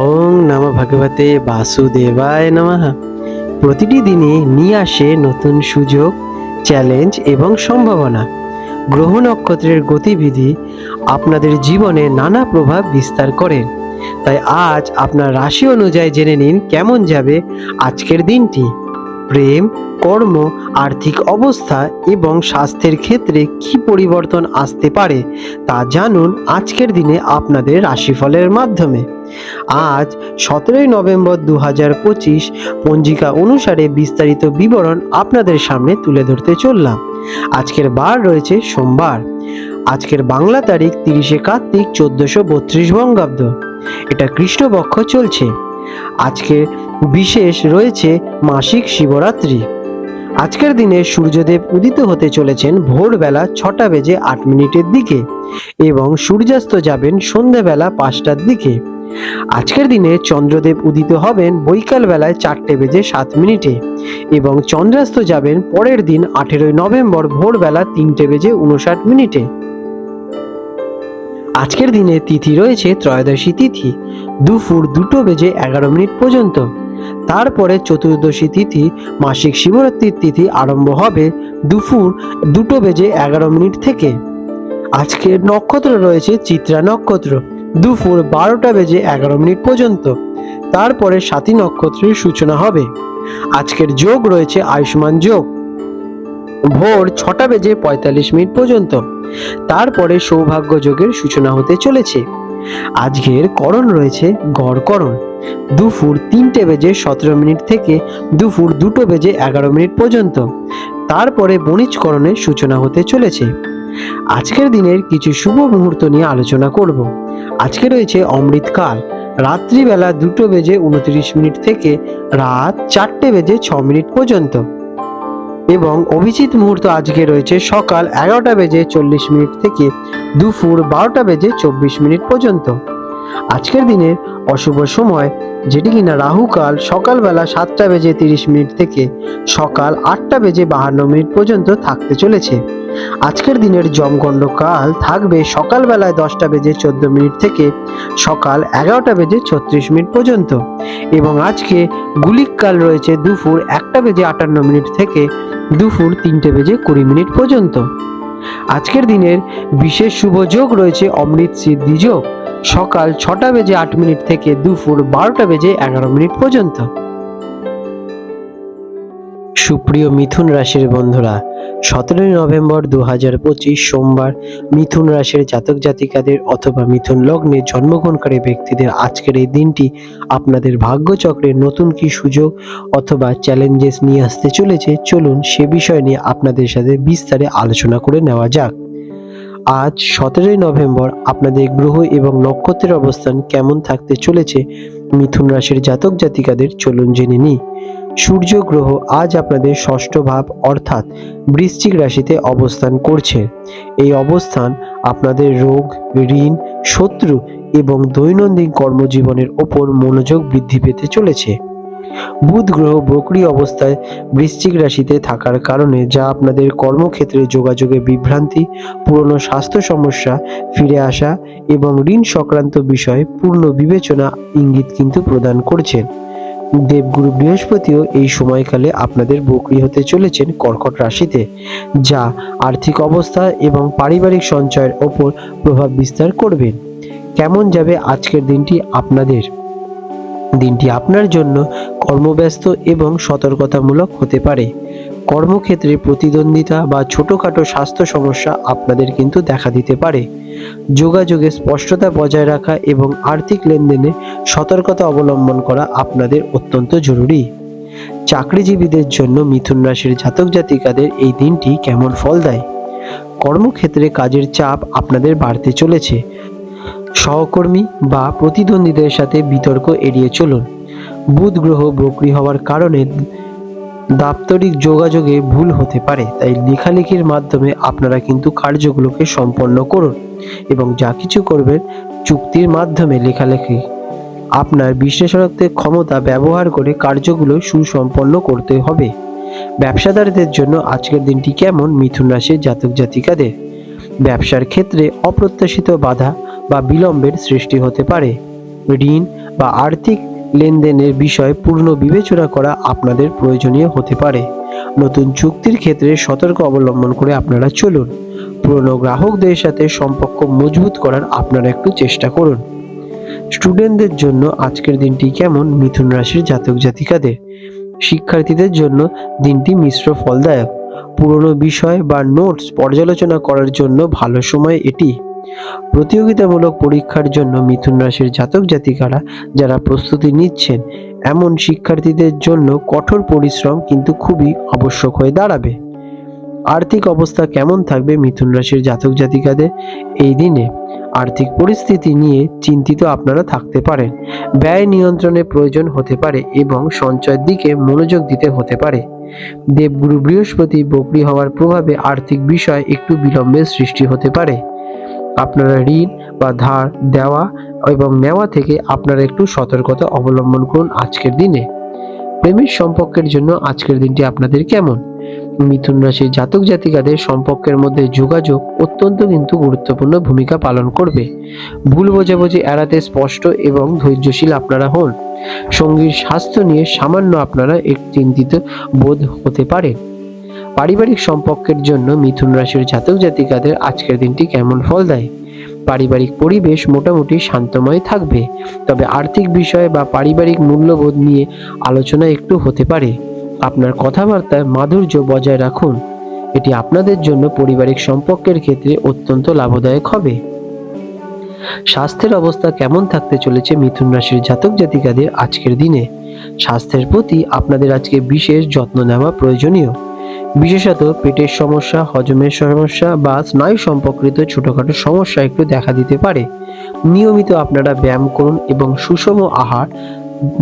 ওং নম ভগবতে বাসুদেবায় নমঃ। প্রতিটি দিনে নিয়ে আসে নতুন সুযোগ, চ্যালেঞ্জ এবং সম্ভাবনা। গ্রহ নক্ষত্রের গতিবিধি আপনাদের জীবনে নানা প্রভাব বিস্তার করে। তাই আজ আপনার রাশি অনুযায়ী জেনে নিন কেমন যাবে আজকের দিনটি। প্রেম, কর্ম, আর্থিক অবস্থা এবং স্বাস্থ্যের ক্ষেত্রে কি পরিবর্তন আসতে পারে তা জানুন আজকের দিনে আপনাদের রাশিফলের মাধ্যমে। আজ সতেরোই নভেম্বর দু হাজার পঁচিশ পঞ্জিকা অনুসারে বিস্তারিত বিবরণ আপনাদের সামনে তুলে ধরতে চললাম। আজকের বার রয়েছে সোমবার। আজকের বাংলা তারিখ তিরিশে কার্তিক চোদ্দশো বত্রিশ বঙ্গাব্দ। এটা কৃষ্ণপক্ষ চলছে। আজকে বিশেষ রয়েছে মাসিক শিবরাত্রি। আজকের দিনে সূর্যদেব উদিত হতে চলেছেন ভোরবেলা ছটা বেজে আট মিনিটের দিকে এবং সূর্যাস্ত যাবেন সন্ধেবেলা পাঁচটার দিকে। আজকের দিনে চন্দ্রদেব উদিত হবেন বৈকাল বেলায় চারটে বেজে সাত মিনিটে এবং চন্দ্রাস্ত যাবেন পরের দিন আঠেরোই নভেম্বর ভোরবেলা তিনটে বেজে উনষাট মিনিটে। আজকের দিনে তিথি রয়েছে ত্রয়োদশী তিথি, দুপুর দুটো বেজে এগারো মিনিট পর্যন্ত। তারপরে চতুর্দশী তিথি, মাসিক শিবরাত্রির তিথি আরম্ভ হবে দুপুর দুটো বেজে এগারো মিনিট থেকে। আজকের নক্ষত্র রয়েছে চিত্রা নক্ষত্র। দুপুর বারোটা বেজে এগারো মিনিট পর্যন্ত। তারপরে সাথী নক্ষত্রের সূচনা হবে। আজকের যোগ রয়েছে আয়ুষ্মান যোগ। ভোর ছটা বেজে পঁয়তাল্লিশ মিনিট পর্যন্ত। তারপরে সৌভাগ্য যোগের সূচনা হতে চলেছে। আজকের করণ রয়েছে গড়করণ দুপুর তিনটে বেজে সতেরো মিনিট থেকে দুপুর দুটো বেজে এগারো মিনিট পর্যন্ত। তারপরে বণিজকরণের সূচনা হতে চলেছে। আজকের দিনের কিছু শুভ মুহূর্ত নিয়ে আলোচনা করব। আজকে রয়েছে অমৃতকাল। রাত্রিবেলা দুটো বেজে উনত্রিশ মিনিট থেকে রাত চারটে বেজে ছ মিনিট পর্যন্ত। এবং অভিজিৎ মুহূর্ত আজকে রয়েছে সকাল এগারোটা বেজে চল্লিশ মিনিট থেকে দুপুর বারোটা বেজে চব্বিশ মিনিট পর্যন্ত। আজকের দিনের অশুভ সময়, যেটি কিনা রাহুকাল সকালবেলা সাতটা বেজে তিরিশ মিনিট থেকে সকাল আটটা বেজে বাহান্ন মিনিট পর্যন্ত থাকতে চলেছে। আজকের দিনের জমগণ্ড কাল থাকবে সকালবেলায় দশটা বেজে চোদ্দ মিনিট থেকে সকাল এগারোটা বেজে ছত্রিশ মিনিট পর্যন্ত। এবং আজকে গুলিক কাল রয়েছে দুপুর একটা বেজে আটান্ন মিনিট থেকে দুপুর তিনটে বেজে কুড়ি মিনিট পর্যন্ত। আজকের দিনের বিশেষ শুভ যোগ রয়েছে অমৃত সিদ্ধি যোগ। সকাল ছটা বেজে আট মিনিট থেকে দুপুর বারোটা বেজে এগারো মিনিট পর্যন্ত। সুপ্রিয় মিথুন রাশির বন্ধুরা, সতেরোই নভেম্বর দু হাজার পঁচিশ সোমবার মিথুন রাশির জাতক জাতিকাদের অথবা মিথুন লগ্নে জন্মগ্রহণকারী ব্যক্তিদের আজকের এই দিনটি আপনাদের ভাগ্যচক্রে নতুন কি সুযোগ অথবা চ্যালেঞ্জেস নিয়ে আসতে চলেছে, চলুন সে বিষয় নিয়ে আপনাদের সাথে বিস্তারে আলোচনা করে নেওয়া যাক। আজ সতেরোই নভেম্বর আপনাদের গ্রহ এবং নক্ষত্রের অবস্থান কেমন থাকতে চলেছে, মিথুন রাশির জাতক জাতিকাদের চলুন জেনে নিই। সূর্য গ্রহ আজ আপনাদের ষষ্ঠ ভাব অর্থাৎ বৃশ্চিক রাশিতে অবস্থান করছে। এই অবস্থান আপনাদের রোগ, ঋণ, শত্রু এবং দৈনন্দিন কর্মজীবনের ওপর মনোযোগ বৃদ্ধি পেতে চলেছে। বুধ গ্রহ বকরি অবস্থায় বৃশ্চিক রাশিতে থাকার কারণে যা আপনাদের কর্মক্ষেত্রে যোগাযোগে বিভ্রান্তি, পুরনো স্বাস্থ্য সমস্যা, ফিরে আসা এবং ঋণ সংক্রান্ত বিষয়ে পূর্ণ বিবেচনা ইঙ্গিত কিন্তু প্রদান করছেন দেবগুরু বৃহস্পতিও এই সময়কালে আপনাদের বকরি হতে চলেছেন কর্কট রাশিতে, যা আর্থিক অবস্থা এবং পারিবারিক সঞ্চয়ের ওপর প্রভাব বিস্তার করবেন কেমন যাবে আজকের দিনটি আপনাদের? দিনটি আপনার জন্য কর্মব্যস্ত এবং সতর্কতামূলক হতে পারে। কর্মক্ষেত্রে প্রতিদ্বন্দ্বিতা বা ছোটোখাটো স্বাস্থ্য সমস্যা আপনাদের কিন্তু দেখা দিতে পারে। যোগাযোগে স্পষ্টতা বজায় রাখা এবং আর্থিক লেনদেনে সতর্কতা অবলম্বন করা আপনাদের অত্যন্ত জরুরি। চাকরিজীবীদের জন্য মিথুন রাশির জাতক জাতিকাদের এই দিনটি কেমন ফল দেয়? কর্মক্ষেত্রে কাজের চাপ আপনাদের বাড়তে চলেছে। সহকর্মী বা প্রতিদ্বন্দ্বীদের সাথে বিতর্ক এড়িয়ে চলুন। বুধ গ্রহ বকরি হওয়ার কারণে দাপ্তরিক যোগাযোগে ভুল হতে পারে, তাই লেখালেখির মাধ্যমে আপনারা কিন্তু কার্যগুলোকে সম্পন্ন করুন এবং যা কিছু করবেন চুক্তির মাধ্যমে লেখালেখি। আপনার বিশ্লেষণাত্মক ক্ষমতা ব্যবহার করে কার্যগুলো সুসম্পন্ন করতে হবে। ব্যবসাদারদের জন্য আজকের দিনটি কেমন, মিথুন রাশির জাতক জাতিকাদের ব্যবসার ক্ষেত্রে অপ্রত্যাশিত বাধা বা বিলম্বের সৃষ্টি হতে পারে। ঋণ বা আর্থিক লেনদেনের বিষয় পূর্ণ বিবেচনা করা আপনাদের প্রয়োজনীয় হতে পারে। নতুন চুক্তির ক্ষেত্রে সতর্ক অবলম্বন করে আপনারা চলুন। পুরনো গ্রাহকদের সাথে সম্পর্ক মজবুত করার আপনারা একটু চেষ্টা করুন। স্টুডেন্টদের জন্য আজকের দিনটি কেমন? মিথুন রাশির জাতক জাতিকাদের। শিক্ষার্থীদের জন্য দিনটি মিশ্র ফলদায়ক। পুরনো বিষয় বা নোটস পর্যালোচনা করার জন্য ভালো সময় এটি। প্রতিযোগিতামূলক পরীক্ষার জন্য মিথুন রাশির জাতক জাতিকারা যারা প্রস্তুতি নিচ্ছেন, এমন শিক্ষার্থীদের জন্য কঠোর পরিশ্রম কিন্তু খুবই আবশ্যক হয়ে দাঁড়াবে। আর্থিক অবস্থা কেমন থাকবে মিথুন রাশির জাতক জাতিকাদের এই দিনে? আর্থিক পরিস্থিতি নিয়ে চিন্তিত আপনারা থাকতে পারেন। ব্যয় নিয়ন্ত্রণের প্রয়োজন হতে পারে এবং সঞ্চয়ের দিকে মনোযোগ দিতে হতে পারে। দেবগুরু বৃহস্পতি বকরি হওয়ার প্রভাবে আর্থিক বিষয় একটু বিলম্বের সৃষ্টি হতে পারে। আপনারা ঋণ বা ধার দেওয়া এবং নেওয়া থেকে আপনারা একটু সতর্কতা অবলম্বন করুন আজকের দিনে। প্রেমের সম্পর্কের জন্য আজকের দিনটি আপনাদের কেমন? মিথুন রাশির জাতক জাতিকাদের সম্পর্কের মধ্যে যোগাযোগ অত্যন্ত কিন্তু গুরুত্বপূর্ণ ভূমিকা পালন করবে। ভুল বোঝাবুঝি এড়াতে স্পষ্ট এবং ধৈর্যশীল আপনারা হন। সঙ্গীর স্বাস্থ্য নিয়ে সামান্য আপনারা এক চিন্তিত বোধ হতে পারে। পারিবারিক সম্পর্কের জন্য মিথুন রাশির জাতক জাতিকাদের আজকের দিনটি কেমন ফল দেয়? পারিবারিক পরিবেশ মোটামুটি শান্তময় থাকবে, তবে আর্থিক বিষয় বা পারিবারিক মূল্যবোধ নিয়ে আলোচনা একটু হতে পারে। আপনার কথাবার্তায় মাধুর্য বজায় রাখুন। এটি আপনাদের জন্য পারিবারিক সম্পর্কের ক্ষেত্রে অত্যন্ত লাভদায়ক হবে। স্বাস্থ্যের অবস্থা কেমন থাকতে চলেছে মিথুন রাশির জাতক জাতিকাদের আজকের দিনে? স্বাস্থ্যের প্রতি আপনাদের আজকে বিশেষ যত্ন নেওয়া প্রয়োজনীয়। বিশেষত পেটের সমস্যা, হজমের সমস্যা বা স্নায়ু সম্পর্কিত ছোটোখাটো সমস্যা একটু দেখা দিতে পারে। নিয়মিত আপনারা ব্যায়াম করুন এবং সুষম আহার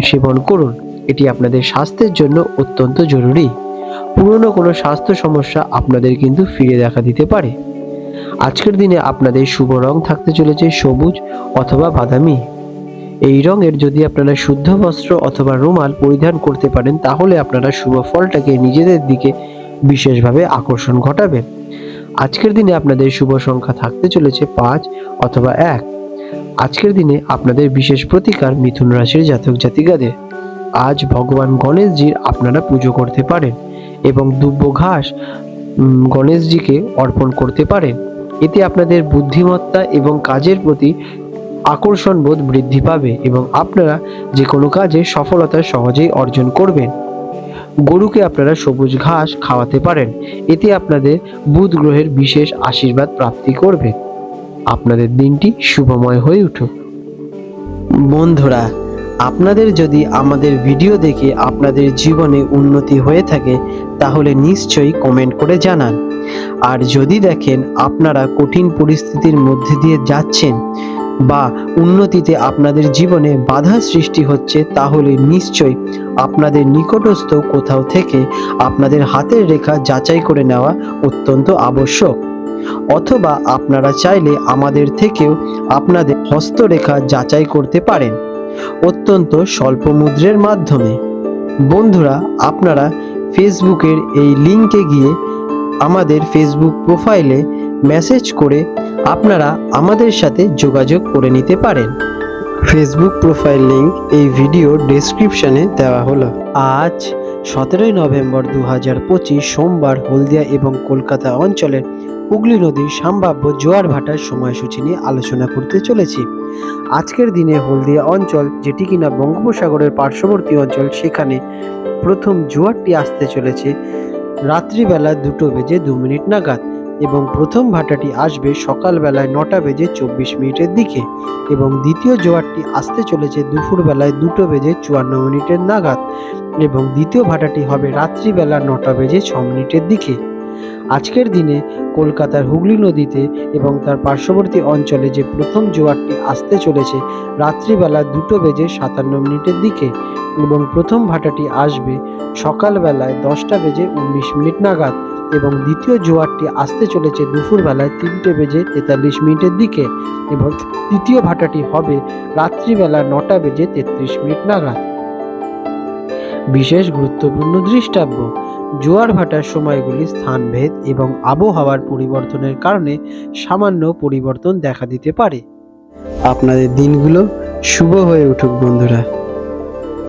সেবন করুন। এটি আপনাদের স্বাস্থ্যের জন্য অত্যন্ত জরুরি। পুরনো কোনো স্বাস্থ্য সমস্যা আপনাদের কিন্তু ফিরে দেখা দিতে পারে। আজকের দিনে আপনাদের শুভ রং থাকতে চলেছে সবুজ অথবা বাদামি। এই রঙের যদি আপনারা শুদ্ধ বস্ত্র অথবা রুমাল পরিধান করতে পারেন, তাহলে আপনারা শুভ ফলটাকে নিজেদের দিকে বিশেষভাবে আকর্ষণ ঘটাবে। আজকের দিনে আপনাদের শুভ সংখ্যা থাকতে চলেছে পাঁচ অথবা এক। আজকের দিনে আপনাদের বিশেষ প্রতিকার মিথুন রাশির জাতক জাতিকাদের। আজ ভগবান গণেশজির আপনারা পুজো করতে পারেন এবং দুব্য ঘাস গণেশজিকে অর্পণ করতে পারেন। এতে আপনাদের বুদ্ধিমত্তা এবং কাজের প্রতি আকর্ষণ বোধ বৃদ্ধি পাবে এবং আপনারা যে কোনো কাজে সফলতা সহজেই অর্জন করবেন। গরুকে আপনারা সবুজ ঘাস খাওয়াতে পারেন। এতে আপনাদের বুধ গ্রহের বিশেষ আশীর্বাদ প্রাপ্তি করবে। আপনাদের দিনটি শুভময় হয়ে উঠুক। বন্ধুরা, আপনাদের যদি আমাদের ভিডিও দেখে আপনাদের জীবনে উন্নতি হয়ে থাকে, তাহলে নিশ্চয়ই কমেন্ট করে জানান। আর যদি দেখেন আপনারা কঠিন পরিস্থিতির মধ্যে দিয়ে যাচ্ছেন বা উন্নতিতে আপনাদের জীবনে বাধা সৃষ্টি হচ্ছে, তাহলে নিশ্চয়ই আপনাদের নিকটস্থ কোথাও থেকে আপনাদের হাতের রেখা যাচাই করে নেওয়া অত্যন্ত আবশ্যক। অথবা আপনারা চাইলে আমাদের থেকেও আপনাদের হস্তরেখা যাচাই করতে পারেন। অত্যন্ত স্বল্প মুদ্রের মাধ্যমে। বন্ধুরা, আপনারা ফেসবুকের এই লিঙ্কে গিয়ে আমাদের ফেসবুক প্রোফাইলে মেসেজ করে আপনারা আমাদের সাথে যোগাযোগ করে নিতে পারেন। ফেসবুক প্রোফাইল লিংক এই ভিডিও ডেসক্রিপশনে দেওয়া হলো। আজ সতেরোই নভেম্বর দু হাজার পঁচিশ সোমবার হলদিয়া এবং কলকাতা অঞ্চলের হুগলি নদীর সম্ভাব্য জোয়ার ভাটার সময়সূচি নিয়ে আলোচনা করতে চলেছি। আজকের দিনে হলদিয়া অঞ্চল, যেটি কিনা বঙ্গোপসাগরের পার্শ্ববর্তী অঞ্চল, সেখানে প্রথম জোয়ারটি আসতে চলেছে। রাত্রিবেলা দুটো বেজে দু মিনিট নাগাদ। এবং প্রথম ভাটাটি আসবে সকালবেলায় নটা বেজে চব্বিশ মিনিটের দিকে এবং দ্বিতীয় জোয়ারটি আসতে চলেছে দুপুরবেলায় দুটো বেজে চুয়ান্ন মিনিটের নাগাদ এবং দ্বিতীয় ভাটাটি হবে রাত্রিবেলা নটা বেজে ছ মিনিটের দিকে। আজকের দিনে কলকাতার হুগলি নদীতে এবং তার পার্শ্ববর্তী অঞ্চলে যে প্রথম জোয়ারটি আসতে চলেছে রাত্রিবেলা দুটো বেজে সাতান্ন মিনিটের দিকে এবং প্রথম ভাটাটি আসবে সকালবেলায় দশটা বেজে উনিশ মিনিট নাগাদ। এবং দ্বিতীয় জোয়ারটি আসতে চলেছে দুপুরবেলায় তিনটে বেজে তেতাল্লিশ মিনিটের দিকে এবং তৃতীয় ভাটাটি হবে রাত্রিবেলা নটা বেজে তেত্রিশ মিনিট নাগাদ। বিশেষ গুরুত্বপূর্ণ দৃষ্টাব্য, জোয়ার ভাটার সময়গুলি স্থানভেদ এবং আবহাওয়ার পরিবর্তনের কারণে সামান্য পরিবর্তন দেখা দিতে পারে। আপনাদের দিনগুলো শুভ হয়ে উঠুক বন্ধুরা।